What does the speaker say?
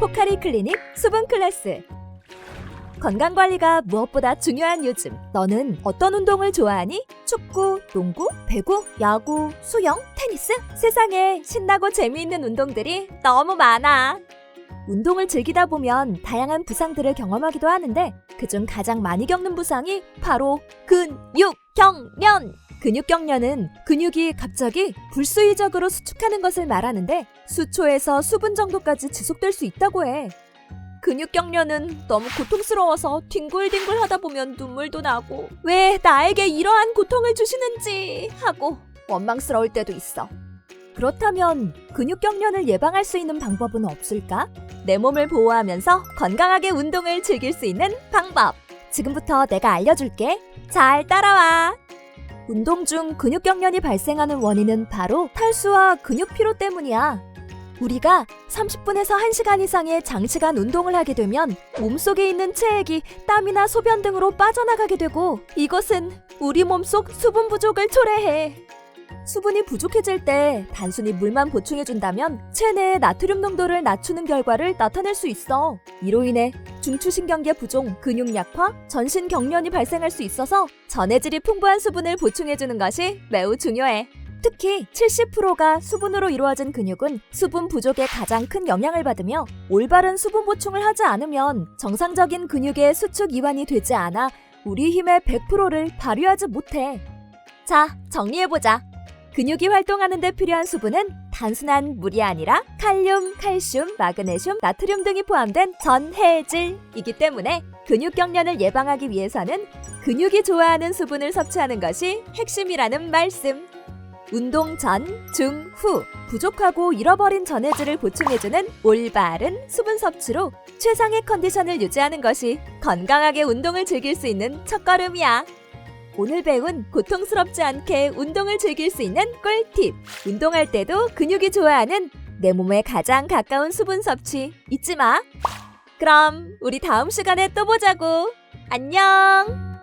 포카리 클리닉 수분 클래스. 건강 관리가 무엇보다 중요한 요즘. 너는 어떤 운동을 좋아하니? 축구, 농구, 배구, 야구, 수영, 테니스? 세상에 신나고 재미있는 운동들이 너무 많아. 운동을 즐기다 보면 다양한 부상들을 경험하기도 하는데 그중 가장 많이 겪는 부상이 바로 근육경련. 근육경련은 근육이 갑자기 불수의적으로 수축하는 것을 말하는데 수초에서 수분 정도까지 지속될 수 있다고 해. 근육경련은 너무 고통스러워서 뒹굴뒹굴 하다 보면 눈물도 나고 왜 나에게 이러한 고통을 주시는지 하고 원망스러울 때도 있어. 그렇다면 근육경련을 예방할 수 있는 방법은 없을까? 내 몸을 보호하면서 건강하게 운동을 즐길 수 있는 방법. 지금부터 내가 알려줄게. 잘 따라와. 운동 중 근육경련이 발생하는 원인은 바로 탈수와 근육 피로 때문이야. 우리가 30분에서 1시간 이상의 장시간 운동을 하게 되면 몸속에 있는 체액이 땀이나 소변 등으로 빠져나가게 되고 이것은 우리 몸속 수분 부족을 초래해. 수분이 부족해질 때 단순히 물만 보충해준다면 체내의 나트륨 농도를 낮추는 결과를 나타낼 수 있어. 이로 인해 중추신경계 부종, 근육 약화, 전신 경련이 발생할 수 있어서 전해질이 풍부한 수분을 보충해주는 것이 매우 중요해. 특히 70%가 수분으로 이루어진 근육은 수분 부족에 가장 큰 영향을 받으며 올바른 수분 보충을 하지 않으면 정상적인 근육의 수축 이완이 되지 않아 우리 힘의 100%를 발휘하지 못해. 자, 정리해보자. 근육이 활동하는 데 필요한 수분은 단순한 물이 아니라 칼륨, 칼슘, 마그네슘, 나트륨 등이 포함된 전해질이기 때문에 근육 경련을 예방하기 위해서는 근육이 좋아하는 수분을 섭취하는 것이 핵심이라는 말씀. 운동 전, 중, 후 부족하고 잃어버린 전해질을 보충해주는 올바른 수분 섭취로 최상의 컨디션을 유지하는 것이 건강하게 운동을 즐길 수 있는 첫걸음이야. 오늘 배운 고통스럽지 않게 운동을 즐길 수 있는 꿀팁. 운동할 때도 근육이 좋아하는 내 몸에 가장 가까운 수분 섭취 잊지 마. 그럼 우리 다음 시간에 또 보자고. 안녕.